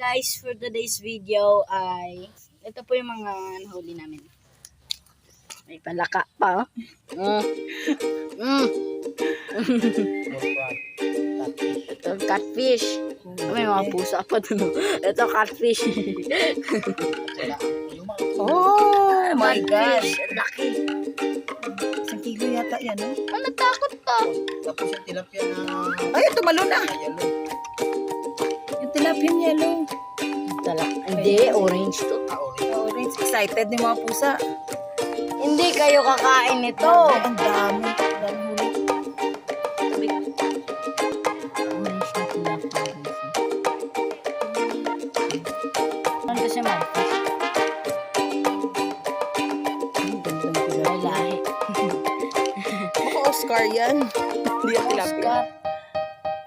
guys, for today's video ay ito po yung mga nahuli namin. May palaka pa. Oh. Mm. Ito catfish. May mga pusa pa dun. Ito catfish. Oh my. Ang Laki. Isang kilo yata yan, eh. Ano takot pa? Tapos yung tilapia na Ay, tumalo na. Yung tilapia yellow. Hindi, orange to. Ah, orange. Orange. Excited ni mga pusa. Hindi kayo kakain nito. Ang dami. Ang dami. Ano lahi. Baka Oscar yan. Hindi yan tilapia.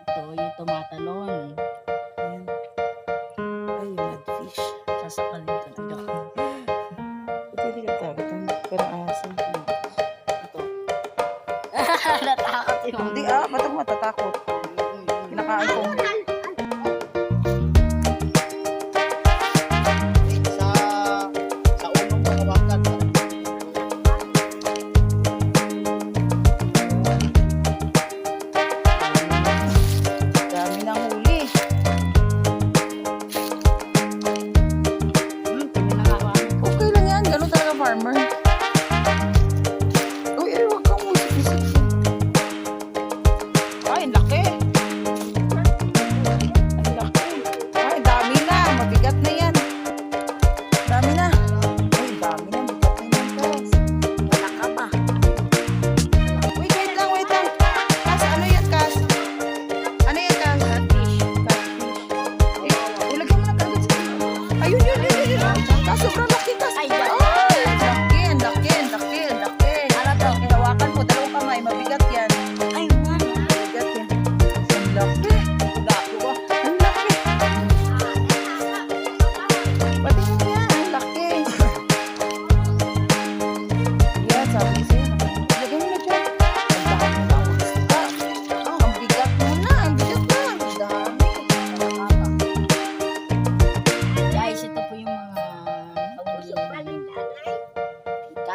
Ito, yung tumatalon. Sasapalin ka takot. Ang parang aso. Ito. Natakot yung Hindi ah,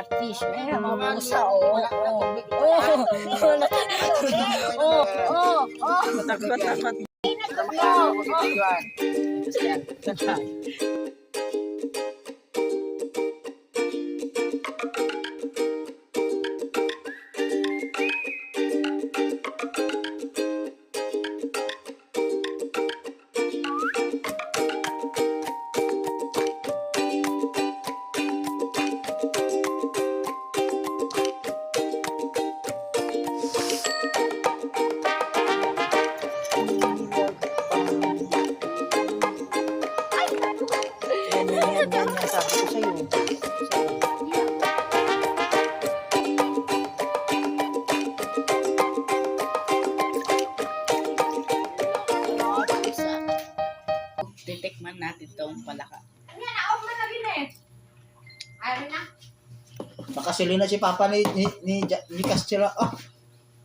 Catfish. May mga pusa. Oo. Oo. Oo. Oo. Oo. Takot, takot. Yan, yan, yan, yan. Sabi ko sa'yo. Titikman natin itong palaka. Nakasili na si Papa ni ni ni, ni Castilla. Ah,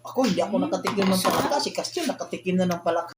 ako hindi ako nakatikim ng palaka. Si Castilla nakatikim na ng palaka.